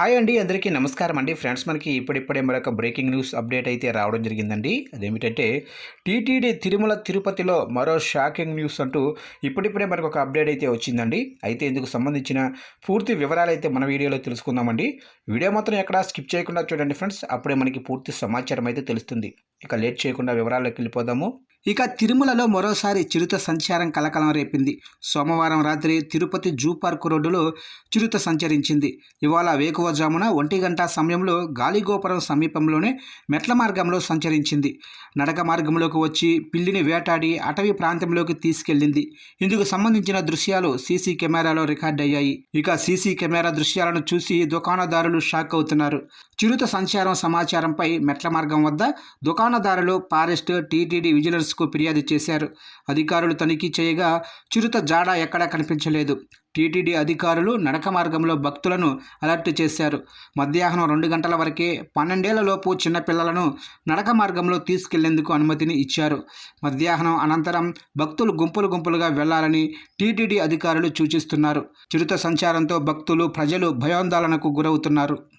Hi అండి అందరికీ నమస్కారం అండి. ఫ్రెండ్స్ మనకి ఇప్పుడిప్పుడే మరొక బ్రేకింగ్ న్యూస్ అప్డేట్ అయితే రావడం జరిగిందండి. అదేమిటంటే టీటీడీ తిరుమల తిరుపతిలో మరో షాకింగ్ న్యూస్ అంటూ ఇప్పుడిప్పుడే మనకు ఒక అప్డేట్ అయితే వచ్చిందండి. అయితే ఇందుకు సంబంధించిన పూర్తి వివరాలు అయితే మన వీడియోలో తెలుసుకుందామండి. వీడియో మాత్రం ఎక్కడా స్కిప్ చేయకుండా చూడండి ఫ్రెండ్స్. అప్పుడే మనకి పూర్తి సమాచారం అయితే తెలుస్తుంది. ఇక లేట్ చేయకుండా వివరాల్లోకి వెళ్ళిపోదాము. ఇక తిరుమలలో మరోసారి చిరుత సంచారం కలకలం రేపింది. సోమవారం రాత్రి తిరుపతి జూ పార్క్ రోడ్డులో చిరుత సంచరించింది. ఇవాళ వేకువజామున ఒంటి గంట సమయంలో గాలిగోపురం సమీపంలోనే మెట్ల మార్గంలో సంచరించింది. నడక మార్గంలోకి వచ్చి పిల్లిని వేటాడి అటవీ ప్రాంతంలోకి తీసుకెళ్ళింది ఇందుకు సంబంధించిన దృశ్యాలు సీసీ కెమెరాలో రికార్డ్ అయ్యాయి. ఇక సీసీ కెమెరా దృశ్యాలను చూసి దుకాణదారులు షాక్ అవుతున్నారు. చిరుత సంచారం సమాచారంపై మెట్ల మార్గం వద్ద రవాణాదారులు ఫారెస్ట్ టీటీడీ విజిలెన్స్కు ఫిర్యాదు చేశారు. అధికారులు తనిఖీ చేయగా చిరుత జాడ ఎక్కడా కనిపించలేదు. టీటీడీ అధికారులు నడక మార్గంలో భక్తులను అలర్ట్ చేశారు. మధ్యాహ్నం రెండు గంటల వరకే పన్నెండేళ్ళలోపు చిన్నపిల్లలను నడక మార్గంలో తీసుకెళ్ళేందుకు అనుమతిని ఇచ్చారు. మధ్యాహ్నం అనంతరం భక్తులు గుంపులు గుంపులుగా వెళ్ళాలని టీటీడీ అధికారులు సూచిస్తున్నారు. చిరుత సంచారంతో భక్తులు ప్రజలు భయాందోళనకు గురవుతున్నారు.